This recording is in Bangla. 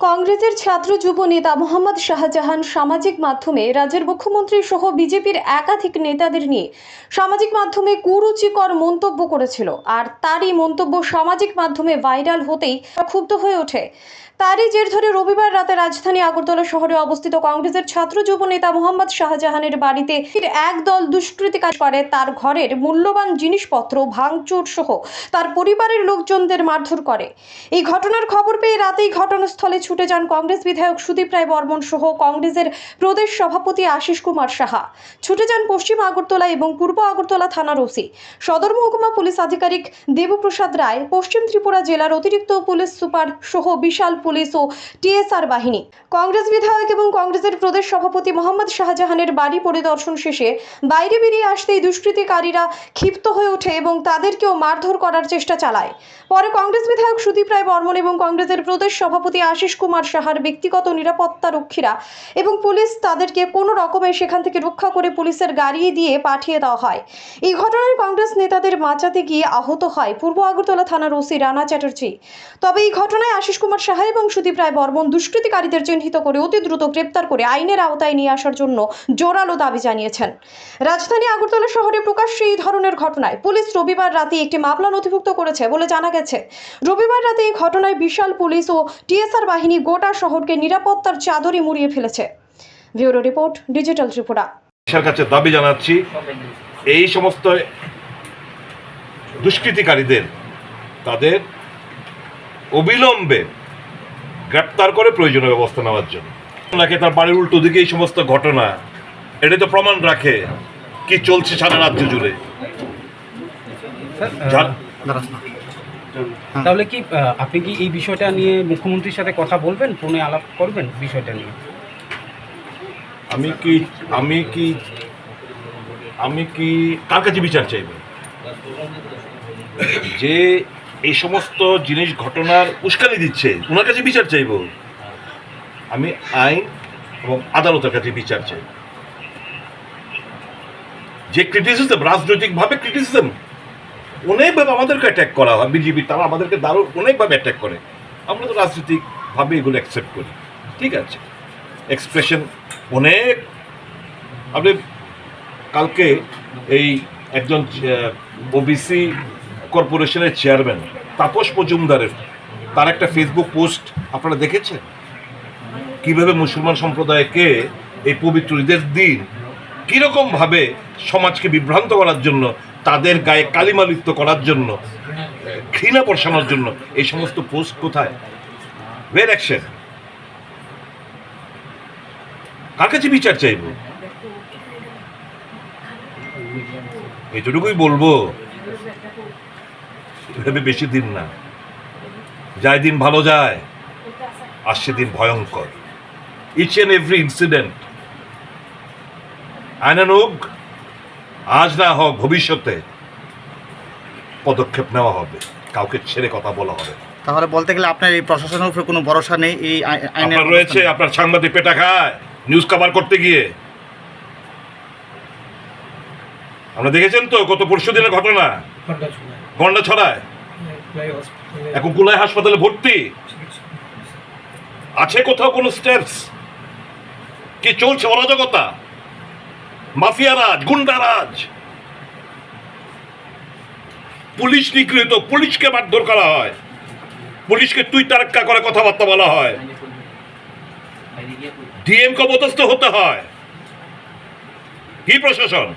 কংগ্রেসের ছাত্র যুব নেতা মোহাম্মদ শাহজাহান সামাজিক মাধ্যমে রাজ্যের মুখ্যমন্ত্রী সহ বিজেপির একাধিক নেতাদের নিয়ে সামাজিক মাধ্যমে কুরুচিকর মন্তব্য করেছিল। আর তারই মন্তব্য সামাজিক মাধ্যমে ভাইরাল হতেই ক্ষুব্ধ হয়ে ওঠে। তারই জের ধরে রবিবার রাতে রাজধানী আগরতলা শহরে অবস্থিত কংগ্রেসের ছাত্র যুব নেতা মোহাম্মদ শাহজাহানের বাড়িতে একদল দুষ্কৃতিকারী করে। তার ঘরের মূল্যবান জিনিসপত্র, ভাঙচুর সহ তার পরিবারের লোকজনদের মারধর করে। এই ঘটনার খবর পেয়ে রাতেই ঘটনাস্থলে ছুটে যান কংগ্রেস বিধায়ক সুদীপ রায় বর্মন সহ কংগ্রেসের প্রদেশ সভাপতি আশিস কুমার সাহা। ছুটে যান পশ্চিম আগরতলা এবং পূর্ব আগরতলা থানার ওসি। সদর মহকুমা পুলিশ আধিকারিক দেবপ্রসাদ রায়, পশ্চিম ত্রিপুরা জেলার অতিরিক্ত পুলিশ সুপার সহ বিশাল পুলিশ ও টিএসআর বাহিনী। কংগ্রেস বিধায়ক এবং কংগ্রেসের প্রদেশ সভাপতি মোহাম্মদ শাহজাহানের বাড়ি পরিদর্শন শেষে বাইরে বেরিয়ে আসতেই দুষ্কৃতিকারীরা ক্ষিপ্ত হয়ে ওঠে এবং তাদেরকেও মারধর করার চেষ্টা চালায়। পরে কংগ্রেস বিধায়ক সুদীপ রায় বর্মন এবং কংগ্রেসের প্রদেশ সভাপতি আশিস কুমার সাহার ব্যক্তিগত নিরাপত্তা রক্ষীরা এবং পুলিশ তাদেরকে কোনো রকমে সেখান থেকে রক্ষা করে পুলিশের গাড়ি দিয়ে পাঠিয়ে দেওয়া হয়। এই ঘটনায় কংগ্রেস নেতাদের বাঁচাতে গিয়ে আহত হয় পূর্ব আগরতলা থানার ওসি রানা চ্যাটার্জি। তবে এই ঘটনায় আশিস কুমার সাহা এবং সুদীপ রায় বর্মন দুষ্কৃতিকারীদের চিহ্নিত করে অতি দ্রুত গ্রেপ্তার করে আইনের আওতায় নিয়ে আসার জন্য জোরালো দাবি জানিয়েছেন। রাজধানী আগরতলা শহরে প্রকাশ্যে এই ধরনের ঘটনায় পুলিশ রবিবার রাতে একটি মামলা নথিভুক্ত করেছে বলে জানা গেছে। রবিবার রাতে এই ঘটনায় বিশাল পুলিশ ও টিএসআর বাহিনী গোটা শহরকে নিরাপত্তার চাদরে মুড়িয়ে ফেলেছে। Bureau report digital Tripura. কাছে দাবি জানাচ্ছি এই সমস্ত দুষ্কৃতিকারীদের তাদের অবিলম্বে গ্রেপ্তার করে প্রয়োজনীয় ব্যবস্থা নেওয়ার জন্য। রাখে তার বাড়ির উল্টো দিকে এই সমস্ত ঘটনা এটা তো প্রমাণ রাখে কি চলছে সারা রাজ্য জুড়ে। যা- তাহলে কি আপনি কি এই বিষয়টা নিয়ে মুখ্যমন্ত্রীর সাথে কথা বলবেন? ফোনে আলাপ করবেন বিষয়টা নিয়ে? আমি কি আমি কি আমি কি কার কাছে বিচার চাইব? যে এই সমস্ত জিনিস ঘটনার উস্কানি দিচ্ছে ওনার কাছে বিচার চাইব? আমি আইন এবং আদালতের কাছে বিচার চাই যে ক্রিটিসিজম রাজনৈতিকভাবে ক্রিটিসিজম অনেকভাবে আমাদেরকে অ্যাটাক করা হয় বিজেপি তারা আমাদেরকে দারুণ অনেকভাবে অ্যাটাক করে। আমরা তো রাজনৈতিকভাবে এগুলো অ্যাকসেপ্ট করি। ঠিক আছে? এক্সপ্রেশন অনেক। আপনি কালকে এই একজন ওবিসি কর্পোরেশনের চেয়ারম্যান তাপস মজুমদারের, তার একটা ফেসবুক পোস্ট আপনারা দেখেছেন? কীভাবে মুসলমান সম্প্রদায়কে এই পবিত্র ঈদের দিন কীরকমভাবে সমাজকে বিভ্রান্ত করার জন্য, তাদের গায়ে কালিমালিপ্ত করার জন্য, ঘৃণা বর্ষানোর জন্য, এই সমস্ত পোস্ট কোথায়? ওয়ের অ্যাকশন কার কাছে বিচার চাইব? এতটুকুই বলব। এভাবে বেশি দিন না। যায় দিন ভালো যায় আসছে দিন ভয়ঙ্কর। ইচ এন্ড এভরি ইনসিডেন্ট আইনানুগ আজ না হোক ভবিষ্যতে পদক্ষেপ নেওয়া হবে। কাউকে ছেড়ে কথা বলা হবে। তাহলে বলতে গেলে আপনার এই প্রশাসনের উপরে কোনো ভরসা নেই এই আইনের আপনার রয়েছে আপনার সাংবাদিক পেটা খায় নিউজ কভার করতে গিয়ে। আমরা দেখেছেন তো গত পরশু দিনের ঘটনা? গন্ডা ছড়ায়। এখন কুলাই হাসপাতালে ভর্তি? আছে কোথাও কোনো স্টেপস কি চলছে অরাজকতা মাফিয়া রাজ গুন্ডা রাজ পুলিশ নিগৃহীত, পুলিশকে মারধর করা হয়। পুলিশকে তুই তারক্কা করে কথাবার্তা বলা হয়। ডিএম কে অপদস্থ হতে হয়। কি প্রশাসন?